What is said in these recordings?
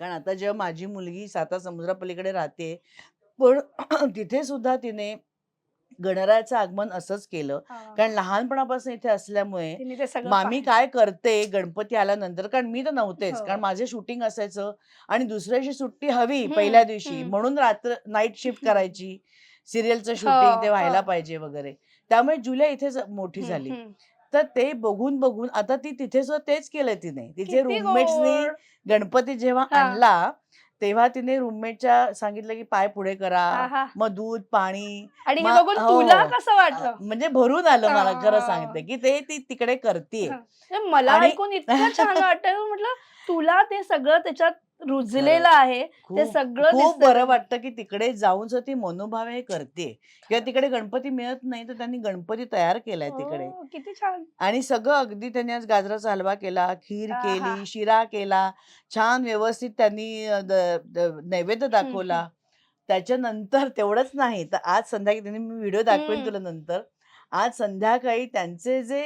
कारण आता जेव्हा माझी मुलगी साता समुद्रापलीकडे राहते पण तिथे सुद्धा तिने गणरायाचं आगमन असंच केलं. कारण लहानपणापासून इथे असल्यामुळे ते मामी. काय करते गणपती आल्यानंतर कारण मी तर नव्हतेच हो. कारण माझे शूटिंग असायचं आणि दुसऱ्या दिवशी सुट्टी हवी पहिल्या दिवशी. म्हणून रात्र नाईट शिफ्ट. करायची सिरियलचं शूटिंग ते हो, व्हायला हो. पाहिजे वगैरे त्यामुळे जुल्या इथेच मोठी झाली. तर ते बघून बघून आता ती तिथे सुद्धा तेच केलंय तिने तिचे किती रूममेट्सनी गोड. गणपती जेव्हा हा. आणला तेव्हा तिने रूममेटच्या सांगितलं की पाय पुढे करा आहा. मग दूध पाणी आणि हे बघून हो. तुला कसं वाटलं म्हणजे भरून आलं मला खरं हा. सांगते की ते ती तिकडे करते हा. म्हणजे मला आणि- ऐकून इतकं छान वाटतं म्हटलं तुला ते सगळं त्याच्यात रुजलेलं आहे ते सगळं खूप दिसतंय. बरं. वाटतं की तिकडे जाऊन जर ती मनोभावे हे करते किंवा तिकडे गणपती मिळत नाही तर त्यांनी गणपती तयार केलाय तिकडे. हो, किती छान. आणि सगळं अगदी त्यांनी आज गाजराचा हलवा केला खीर आहा. केली शिरा केला छान व्यवस्थित त्यांनी अ, द- द- नैवेद्य दाखवला. त्याच्यानंतर तेवढंच नाही तर आज संध्याकाळी त्यांनी मी व्हिडिओ दाखवेन हम्म. तुला नंतर. आज संध्याकाळी त्यांचे जे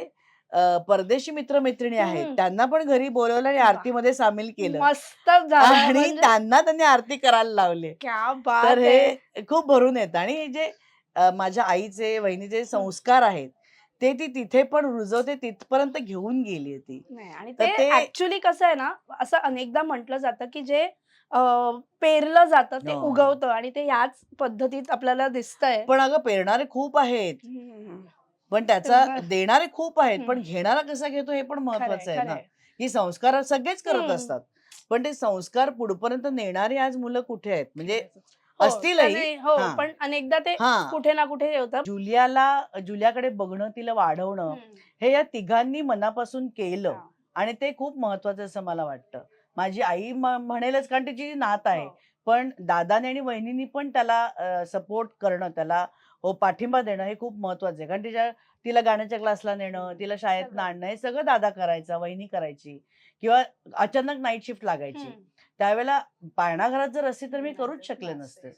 परदेशी मित्रमैत्रिणी आहेत. हम्म. त्यांना पण घरी बोलवलं आणि. आरतीमध्ये सामील केलं. मस्त झालं. आणि म्हणजे त्यांना त्यांनी आरती करायला लावले. क्या बात तर आहे. हे खूप भरून येतं. आणि हे जे अ, माझ्या आईचे वहिनीचे संस्कार आहेत ते ती तिथे पण रुजवते तिथपर्यंत घेऊन गेली ती. नाही. आणि तर ते ते- ऍक्च्युली कसं आहे ना असं अनेकदा म्हटलं जातं की जे अं, पेरलं जातं ते हो. उगवतं आणि ते याच पद्धतीत आपल्याला दिसतंय. पण अगं पेरणारे खूप आहेत. हम्म. पण त्याचा. देणारे खूप आहेत पण. घेणारा कसा घेतो हे पण महत्वाचं आहे ना. की संस्कार सगळेच करत. असतात पण ते संस्कार पुढपर्यंत नेणारी आज मुलं कुठे आहेत म्हणजे हो, असतीलही. हो हा. पण अनेकदा ते हा कुठे ना कुठे येतं जुलियाला जुलियाकडे बघणं तिला वाढवणं. हे या तिघांनी मनापासून केलं हा. आणि ते खूप महत्वाचं असं मला वाटतं माझी आई म्हणेलच कारण तिची नात आहे हो. पण दादाने आणि वहिनीनी पण त्याला सपोर्ट करणं त्याला हो पाठिंबा देणं हे खूप महत्वाचं आहे कारण तिच्या तिला गाण्याच्या क्लासला नेणं तिला शाळेत. आणणं हे सगळं दादा करायचा वहिनी करायची किंवा अचानक नाईट शिफ्ट लागायची. त्यावेळेला पाळणाघरात जर असती तर मी करूच शकले नसते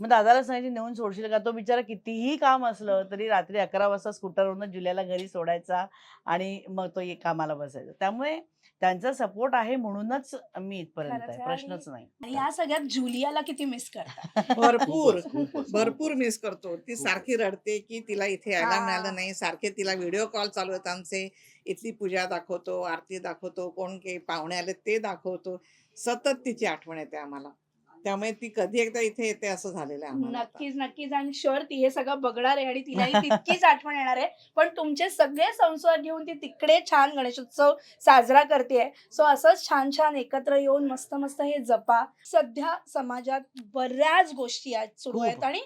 मग दादाला सांगायची नेऊन सोडशील का? तो बिचारा कितीही काम असलं तरी रात्री अकरा वाजता स्कूटरवरून जुल्याला घरी सोडायचा आणि मग तो ये- कामाला बसायचा. त्यामुळे त्यांचा सपोर्ट आहे म्हणूनच मी इथपर्यंत आहे. प्रश्नच नाही. आणि या सगळ्यात जुलियाला किती मिस करतात? भरपूर भरपूर मिस करतो. ती सारखी रडते की तिला इथे यायला हा. मिळालं नाही. सारखे तिला व्हिडिओ कॉल चालू आहेत आमचे. इथली पूजा दाखवतो आरती दाखवतो कोण के पाहुणे आले ते दाखवतो. सतत तिची आठवण येते आम्हाला. त्यामुळे ती कधी एकदा इथे येते असं झालेलं आहे आम्हाला आता. नक्कीच नक्कीच. आणि शुअर ती हे सगळं बघणार आहे आणि तिलाही तितकीच आठवण येणार आहे. पण तुमचे सगळे संस्कार घेऊन ती तिकडे छान गणेशोत्सव साजरा करते सो असंच छान छान एकत्र येऊन मस्त मस्त हे जपा. सध्या समाजात बऱ्याच गोष्टी आज सुरू खूप. आहेत आणि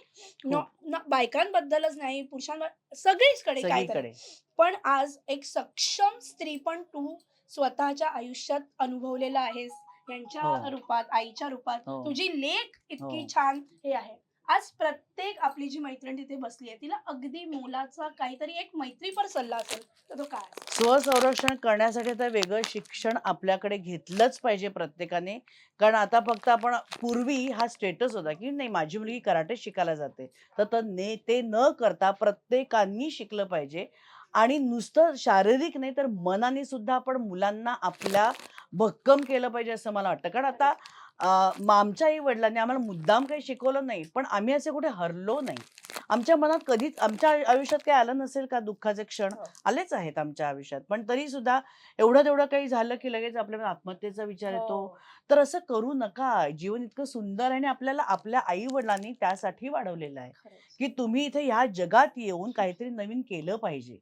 न- न- बायकांबद्दलच नाही पुरुषांबद्दल सगळीचकडे काय सगळीकडे. पण आज एक सक्षम स्त्री पण तू स्वतःच्या आयुष्यात अनुभवलेला आहेस. यांच्या हो. रूपात आईच्या रूपात हो. तुझी लेख इतकी हो. छान हे आहे आज प्रत्येक आपली जी मैत्रीण तिथे बसली आहे तिला अगदी मोलाचा काहीतरी एक मैत्रीपर सल्ला असेल तर तो काय? स्वसंरक्षण करण्यासाठी तर वेगळं शिक्षण आपल्याकडे घेतलंच पाहिजे प्रत्येकाने कारण आता फक्त आपण पूर्वी हा स्टेटस होता की नाही माझी मुलगी कराटे शिकायला जाते तर तर ने ते न करता प्रत्येकानी शिकलं पाहिजे आणि नुसतं शारीरिक नाही तर मनाने सुद्धा आपण मुलांना आपल्या भक्कम केलं पाहिजे असं मला वाटतं. कारण आता अं, म- आमच्या आई वडिलांनी आम्हाला मुद्दाम काही शिकवलं नाही पण आम्ही असे कुठे हरलो नाही. आमच्या मनात कधीच आमच्या आयु- आयुष्यात काही आलं नसेल का दुःखाचे क्षण? हो. आलेच आहेत आमच्या आयुष्यात. पण तरी सुद्धा एवढं तेवढं काही झालं की लगेच आपल्या आत्महत्येचा विचार येतो. हो. तर असं करू नका. जीवन इतकं सुंदर आहे आणि आपल्याला आपल्या आई वडिलांनी त्यासाठी वाढवलेलं आहे. की तुम्ही इथे ह्या जगात येऊन काहीतरी नवीन केलं पाहिजे.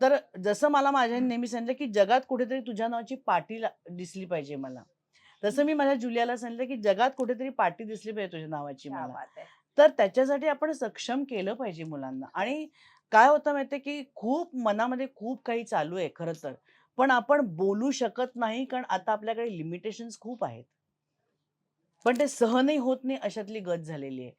तर जसं मला माझ्या नेहमी सांगितलं की जगात कुठेतरी तुझ्या नावाची ला- दिसली पाहिजे मला. तसं मी माझ्या जुलियाला सांगितलं की जगात कुठेतरी पाटी दिसली पाहिजे तुझ्या नावाची मला. तर त्याच्यासाठी आपण सक्षम केलं पाहिजे मुलांना. आणि काय होतं माहितीये की खूप मनामध्ये खूप काही चालू आहे खरं तर. पण आपण बोलू शकत नाही कारण आता आपल्याकडे लिमिटेशन्स खूप आहेत. पण ते सहनही होत नाही अशातली गत झालेली आहे.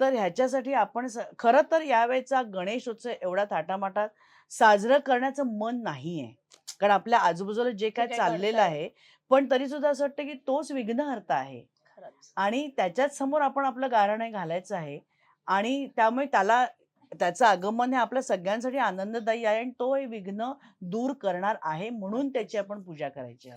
तर ह्याच्यासाठी आपण खरं तर यावेळेचा गणेशोत्सव एवढा थाटामाटात साजरं करण्याचं मन नाही आहे कारण आपल्या आजूबाजूला जे काय चाललेलं. आहे पण तरी सुद्धा असं वाटतं की तोच विघ्नहर्ता आहे. आणि त्याच्याच समोर आपण आपलं गारणं घालायचं आहे. आणि त्यामुळे त्याला त्याचं आगमन हे आपल्या सगळ्यांसाठी आनंददायी आहे आणि तो हे विघ्न दूर करणार आहे म्हणून त्याची आपण पूजा करायची आहे.